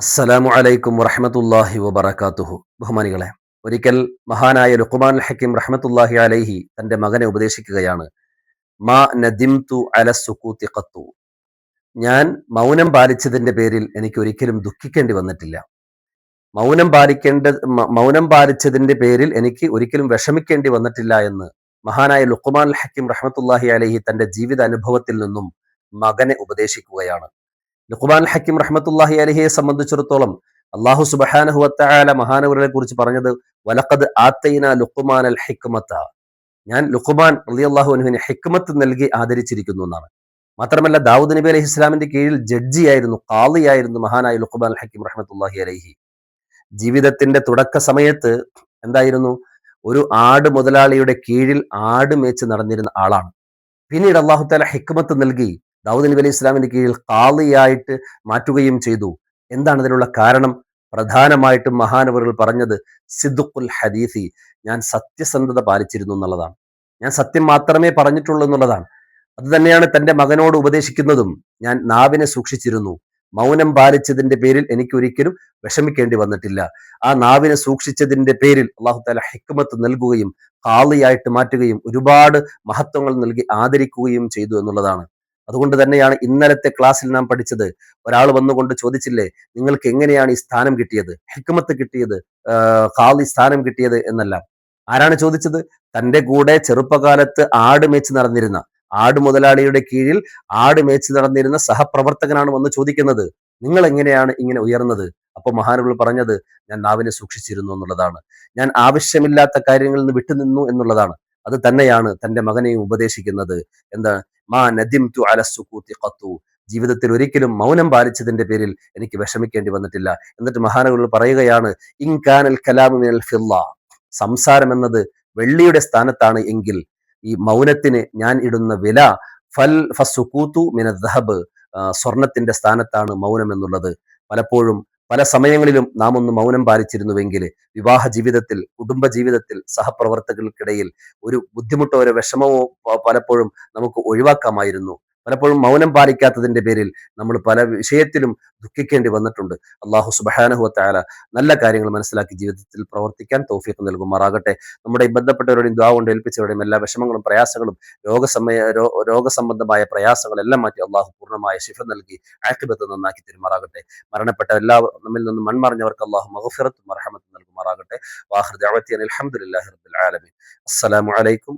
അസ്സലാമു അലൈക്കും വറഹമത്തല്ലാഹി വബർക്കാത്തുഹു ബഹുമാനികളെ ഒരിക്കൽ മഹാനായ ലുഖ്മാൻ ഹക്കീം റഹ്മത്തുല്ലാഹി അലൈഹി തന്റെ മകനെ ഉപദേശിക്കുകയാണ്. മാ നദിംതു അല സുക്കൂത്തി ഖത്തു. ഞാൻ മൗനം പാലിച്ചതിന്റെ പേരിൽ എനിക്ക് ഒരിക്കലും ദുഃഖിക്കേണ്ടി വന്നിട്ടില്ല. മൗനം പാലിക്കേണ്ട മൗനം പാലിച്ചതിന്റെ പേരിൽ എനിക്ക് ഒരിക്കലും വിഷമിക്കേണ്ടി വന്നിട്ടില്ല എന്ന് മഹാനായ ലുഖ്മാൻ ഹക്കീം റഹ്മത്തുല്ലാഹി അലൈഹി തന്റെ ജീവിത അനുഭവത്തിൽ നിന്നും മകനെ ഉപദേശിക്കുകയാണ്. ലുഖ്മാൻ ഹക്കിം റഹ്മത്തുല്ലാഹി അലഹിയെ സംബന്ധിച്ചിടത്തോളം അള്ളാഹു സുബഹാനഹുവത്തായ മഹാനവരെ കുറിച്ച് പറഞ്ഞത് വലക്കത് ആത്തൈന ലുഖ്മാൻ അൽ ഹിക്മത്ത. ഞാൻ ലുഖ്മാൻ അലി അള്ളാഹു അനുവിന് ഹിക്മത്ത് നൽകി ആദരിച്ചിരിക്കുന്നു എന്നാണ്. മാത്രമല്ല ദാവൂദ് നബി അലഹി ഇസ്ലാമിന്റെ കീഴിൽ ജഡ്ജിയായിരുന്നു കാളിയായിരുന്നു മഹാനായ ലുഖ്മാൻ ഹക്കിം റഹ്മത്തുല്ലാഹി അലഹി. ജീവിതത്തിന്റെ തുടക്ക സമയത്ത് എന്തായിരുന്നു? ഒരു ആട് മുതലാളിയുടെ കീഴിൽ ആട് മേച്ച് നടന്നിരുന്ന ആളാണ്. പിന്നീട് അള്ളാഹു താല ഹിക്മത്ത് നൽകി ദാവൂദ് നബി അലി ഇസ്ലാമിന്റെ കീഴിൽ കാളിയായിട്ട് മാറ്റുകയും ചെയ്തു. എന്താണ് അതിനുള്ള കാരണം? പ്രധാനമായിട്ടും മഹാനവറുകൾ പറഞ്ഞത് സിദ്ദുഖുൽ ഹദീഫി ഞാൻ സത്യസന്ധത പാലിച്ചിരുന്നു എന്നുള്ളതാണ്. ഞാൻ സത്യം മാത്രമേ പറഞ്ഞിട്ടുള്ളൂ എന്നുള്ളതാണ്. അത് തന്നെയാണ് തന്റെ മകനോട് ഉപദേശിക്കുന്നതും. ഞാൻ നാവിനെ സൂക്ഷിച്ചിരുന്നു. മൗനം പാലിച്ചതിന്റെ പേരിൽ എനിക്ക് ഒരിക്കലും വിഷമിക്കേണ്ടി വന്നിട്ടില്ല. ആ നാവിനെ സൂക്ഷിച്ചതിന്റെ പേരിൽ അള്ളാഹു താല ഹിക്മത്ത് നൽകുകയും കാളിയായിട്ട് മാറ്റുകയും ഒരുപാട് മഹത്വങ്ങൾ നൽകി ആദരിക്കുകയും ചെയ്തു എന്നുള്ളതാണ്. അതുകൊണ്ട് തന്നെയാണ് ഇന്നലത്തെ ക്ലാസ്സിൽ നാം പഠിച്ചത്. ഒരാൾ വന്നുകൊണ്ട് ചോദിച്ചില്ലേ നിങ്ങൾക്ക് എങ്ങനെയാണ് ഈ സ്ഥാനം കിട്ടിയത്? ഹിക്മത്ത് കിട്ടിയത്? ഖാലി സ്ഥാനം കിട്ടിയത്? എന്നല്ല. ആരാണ് ചോദിച്ചത്? തന്റെ കൂടെ ചെറുപ്പകാലത്ത് ആട് മേച്ച് നടന്നിരുന്ന ആട് മുതലാളിയുടെ കീഴിൽ ആട് മേച്ച് നടന്നിരുന്ന സഹപ്രവർത്തകനാണ് വന്ന് ചോദിക്കുന്നത്. നിങ്ങൾ എങ്ങനെയാണ് ഇങ്ങനെ ഉയർന്നത്? അപ്പൊ മഹാനുകൾ പറഞ്ഞത് ഞാൻ നാവിനെ സൂക്ഷിച്ചിരുന്നു എന്നുള്ളതാണ്. ഞാൻ ആവശ്യമില്ലാത്ത കാര്യങ്ങളിൽ നിന്ന് വിട്ടുനിന്നു എന്നുള്ളതാണ്. അത് തന്നെയാണ് തന്റെ മകനെയും ഉപദേശിക്കുന്നത്. എന്താ മാ നദിം തു അലസുക്കൂത്തി കത്തു ജീവിതത്തിൽ ഒരിക്കലും മൗനം പാലിച്ചതിന്റെ പേരിൽ എനിക്ക് വിഷമിക്കേണ്ടി വന്നിട്ടില്ല. എന്നിട്ട് മഹാനകൾ പറയുകയാണ് ഇൻകാനൽ കലാമിനൽ ഫില്ല. സംസാരം എന്നത് വെള്ളിയുടെ സ്ഥാനത്താണ് എങ്കിൽ ഈ മൗനത്തിന് ഞാൻ ഇടുന്ന വില ഫൽ ഫസുക്കൂത്തു മിന സ്വർണത്തിന്റെ സ്ഥാനത്താണ് മൗനം എന്നുള്ളത്. പലപ്പോഴും പല സമയങ്ങളിലും നാം ഒന്ന് മൗനം പാലിച്ചിരുന്നുവെങ്കിൽ വിവാഹ ജീവിതത്തിൽ കുടുംബ ജീവിതത്തിൽ സഹപ്രവർത്തകർക്കിടയിൽ ഒരു ബുദ്ധിമുട്ടോ ഒരു വിഷമമോ പലപ്പോഴും നമുക്ക് ഒഴിവാക്കാമായിരുന്നു. പലപ്പോഴും മൗനം പാലിക്കാത്തതിന്റെ പേരിൽ നമ്മൾ പല വിഷയത്തിലും ദുഃഖിക്കേണ്ടി വന്നിട്ടുണ്ട്. അള്ളാഹു സുബഹാനഹുവത്തായ നല്ല കാര്യങ്ങൾ മനസ്സിലാക്കി ജീവിതത്തിൽ പ്രവർത്തിക്കാൻ തൗഫീഖ് നൽകുമാറാകട്ടെ. നമ്മുടെ ബന്ധപ്പെട്ടവരുടെയും ദ്വാ കൊണ്ട് ഏൽപ്പിച്ചവരുടെയും എല്ലാ വിഷമങ്ങളും പ്രയാസങ്ങളും രോഗസമയ രോഗസംബന്ധമായ പ്രയാസങ്ങളെല്ലാം മാറ്റി അള്ളാഹു പൂർണമായ ശിഫ നൽകി ആക്കിബത്ത് നന്നാക്കി തെരുമാറാകട്ടെ. മരണപ്പെട്ട എല്ലാ നമ്മിൽ നിന്നും മൺമറിഞ്ഞവർക്ക് അള്ളാഹു മഹഫിറത്തും മറഹമത്തും നൽകുമാറാകട്ടെ. വാഹൃദ് അലഹമുല്ലാഹി റബ്ബിൽ ആലമീൻ. അസ്സലാമു അലൈക്കും